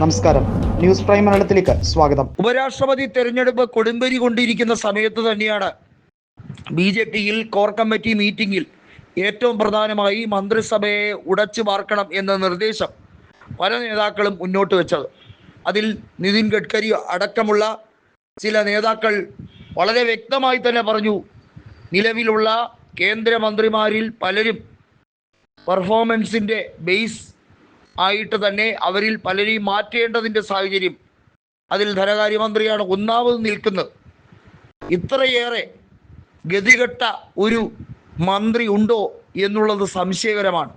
നമസ്കാരം. News prime മലയാളത്തിലേക്ക് സ്വാഗതം. ഉപരാഷ്ട്രപതി തെരഞ്ഞെടുപ്പ് കൊടുമ്പരി കൊണ്ടിരിക്കുന്ന സമയത്ത് തന്നെയാണ് ബി ജെ പിയിൽ കോർ കമ്മിറ്റി മീറ്റിംഗിൽ ഏറ്റവും പ്രധാനമായി മന്ത്രിസഭയെ ഉടച്ചു പാർക്കണം എന്ന നിർദ്ദേശം പല നേതാക്കളും മുന്നോട്ട് വെച്ചത്. അതിൽ നിതിൻ ഗഡ്കരി അടക്കമുള്ള ചില നേതാക്കൾ വളരെ വ്യക്തമായി തന്നെ പറഞ്ഞു നിലവിലുള്ള കേന്ദ്രമന്ത്രിമാരിൽ പലരും പെർഫോമൻസിന്റെ ബേസ് ആയിട്ട് തന്നെ അവരിൽ പലരെയും മാറ്റേണ്ടതിന്റെ സാഹചര്യം അതിൽ ധനകാര്യമന്ത്രിയാണ് ഒന്നാമത് നിൽക്കുന്നത്. ഇത്രയേറെ ഗതികെട്ട ഒരു മന്ത്രി ഉണ്ടോ എന്നുള്ളത് സംശയകരമാണ്.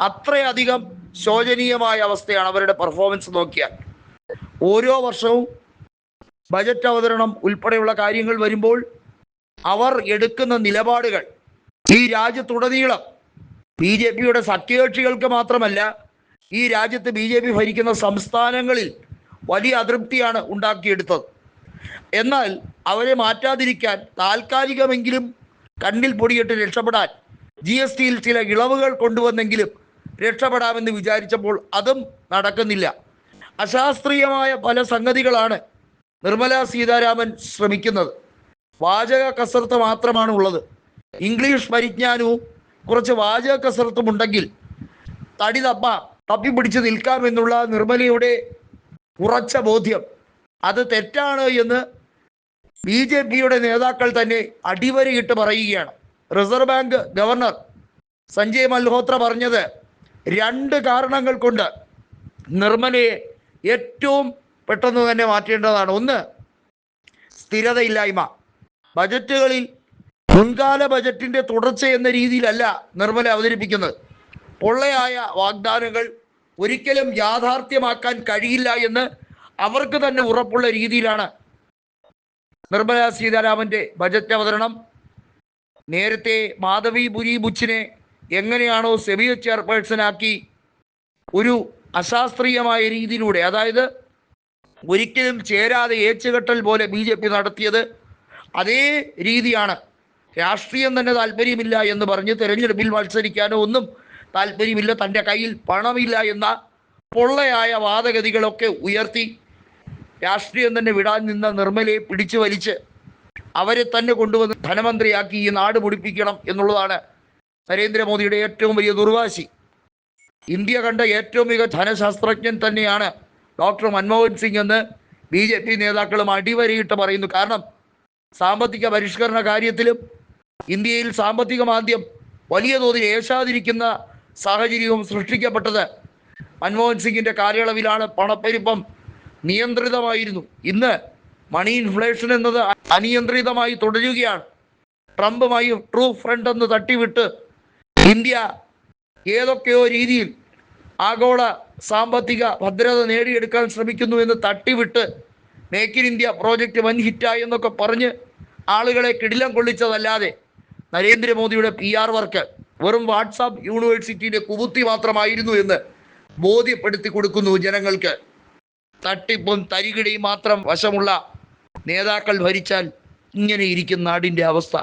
അത്രയധികം ശോചനീയമായ അവസ്ഥയാണ് അവരുടെ പെർഫോമൻസ് നോക്കിയാൽ. ഓരോ വർഷവും ബജറ്റ് അവതരണം ഉൾപ്പെടെയുള്ള കാര്യങ്ങൾ വരുമ്പോൾ അവർ എടുക്കുന്ന നിലപാടുകൾ ഈ രാജ്യത്തുടനീളം ബി ജെ പിയുടെ സഖ്യകക്ഷികൾക്ക് മാത്രമല്ല ഈ രാജ്യത്ത് ബി ജെ പി ഭരിക്കുന്ന സംസ്ഥാനങ്ങളിൽ വലിയ അതൃപ്തിയാണ് ഉണ്ടാക്കിയെടുത്തത്. എന്നാൽ അവരെ മാറ്റാതിരിക്കാൻ താൽക്കാലികമെങ്കിലും കണ്ണിൽ പൊടിയിട്ട് രക്ഷപ്പെടാൻ ജി എസ് ടിയിൽ ചില ഇളവുകൾ കൊണ്ടുവന്നെങ്കിലും രക്ഷപ്പെടാമെന്ന് വിചാരിച്ചപ്പോൾ അതും നടക്കുന്നില്ല. അശാസ്ത്രീയമായ പല സംഗതികളാണ് നിർമ്മല സീതാരാമൻ ശ്രമിക്കുന്നത്. വാചക കസർത്ത് മാത്രമാണ് ഉള്ളത്. ഇംഗ്ലീഷ് പരിജ്ഞാനവും കുറച്ച് വാചക കസർത്തും ഉണ്ടെങ്കിൽ തടി തപ്പ. തപ്പിപ്പിടിച്ച് നിൽക്കാമെന്നുള്ള നിർമ്മലയുടെ ഉറച്ച ബോധ്യം. അത് തെറ്റാണ് എന്ന് ബി ജെ പിയുടെ നേതാക്കൾ തന്നെ അടിവരയിട്ട് പറയുകയാണ്. Reserve Bank governor Sanjay Malhotra പറഞ്ഞത് രണ്ട് കാരണങ്ങൾ കൊണ്ട് നിർമ്മലയെ ഏറ്റവും പെട്ടെന്ന് തന്നെ മാറ്റേണ്ടതാണ്. ഒന്ന് സ്ഥിരതയില്ലായ്മ. ബജറ്റുകളിൽ മുൻകാല ബജറ്റിന്റെ തുടർച്ച എന്ന രീതിയിലല്ല നിർമ്മല അവതരിപ്പിക്കുന്നത്. പൊള്ളയായ വാഗ്ദാനങ്ങൾ ഒരിക്കലും യാഥാർത്ഥ്യമാക്കാൻ കഴിയില്ല എന്ന് അവർക്ക് തന്നെ ഉറപ്പുള്ള രീതിയിലാണ് നിർമ്മല സീതാരാമന്റെ ബജറ്റ് അവതരണം. നേരത്തെ മാധവി പുരി ബുച്ചിനെ എങ്ങനെയാണോ സെബിയ ചെയർപേഴ്സണാക്കി ഒരു അശാസ്ത്രീയമായ രീതിയിലൂടെ അതായത് ഒരിക്കലും ചേരാതെ ഏച്ചുകെട്ടൽ പോലെ ബി ജെ പി നടത്തിയത് അതേ രീതിയാണ്. രാഷ്ട്രീയം തന്നെ താല്പര്യമില്ല എന്ന് പറഞ്ഞ് തെരഞ്ഞെടുപ്പിൽ മത്സരിക്കാനോ ഒന്നും താല്പര്യമില്ല തന്റെ കയ്യിൽ പണമില്ല എന്ന പൊള്ളയായ വാദഗതികളൊക്കെ ഉയർത്തി രാഷ്ട്രീയം തന്നെ വിടാൻ നിന്ന നിർമ്മലയെ പിടിച്ചു വലിച്ച് അവരെ തന്നെ കൊണ്ടുവന്ന് ധനമന്ത്രിയാക്കി ഈ നാട് മുടിപ്പിക്കണം എന്നുള്ളതാണ് നരേന്ദ്രമോദിയുടെ ഏറ്റവും വലിയ ദുർവാശി. ഇന്ത്യ കണ്ട ഏറ്റവും മികച്ച ധനശാസ്ത്രജ്ഞൻ തന്നെയാണ് ഡോക്ടർ മൻമോഹൻ സിംഗ് എന്ന് ബി ജെ പി നേതാക്കളും അടിവരയിട്ട് പറയുന്നു. കാരണം സാമ്പത്തിക പരിഷ്കരണ കാര്യത്തിലും ഇന്ത്യയിൽ സാമ്പത്തിക മാന്ദ്യം വലിയ തോതിൽ ഏശാതിരിക്കുന്ന സാഹചര്യവും സൃഷ്ടിക്കപ്പെട്ടത് മൻമോഹൻ സിംഗിന്റെ കാലയളവിലാണ് പണപ്പെരുപ്പം നിയന്ത്രിതമായിരുന്നു. ഇന്ന് മണി ഇൻഫ്ലേഷൻ എന്നത് അനിയന്ത്രിതമായി തുടരുകയാണ്. ട്രംപുമായി ട്രൂ ഫ്രണ്ട് എന്ന് തട്ടിവിട്ട് ഇന്ത്യ ഏതൊക്കെയോ രീതിയിൽ ആഗോള സാമ്പത്തിക ഭദ്രത നേടിയെടുക്കാൻ ശ്രമിക്കുന്നു എന്ന് തട്ടിവിട്ട് മേക്ക് ഇൻ ഇന്ത്യ പ്രോജക്റ്റ് വൻ ഹിറ്റായി എന്നൊക്കെ പറഞ്ഞ് ആളുകളെ കിടിലം കൊള്ളിച്ചതല്ലാതെ നരേന്ദ്രമോദിയുടെ പി ആർ വർക്ക് വെറും വാട്സാപ്പ് യൂണിവേഴ്സിറ്റിയുടെ കുബുത്തി മാത്രമായിരുന്നു എന്ന് ബോധ്യപ്പെടുത്തി കൊടുക്കുന്നു ജനങ്ങൾക്ക്. തട്ടിപ്പും തരികിടയും മാത്രം വശമുള്ള നേതാക്കൾ ഭരിച്ചാൽ ഇങ്ങനെ ഇരിക്കും നാടിന്റെ അവസ്ഥ.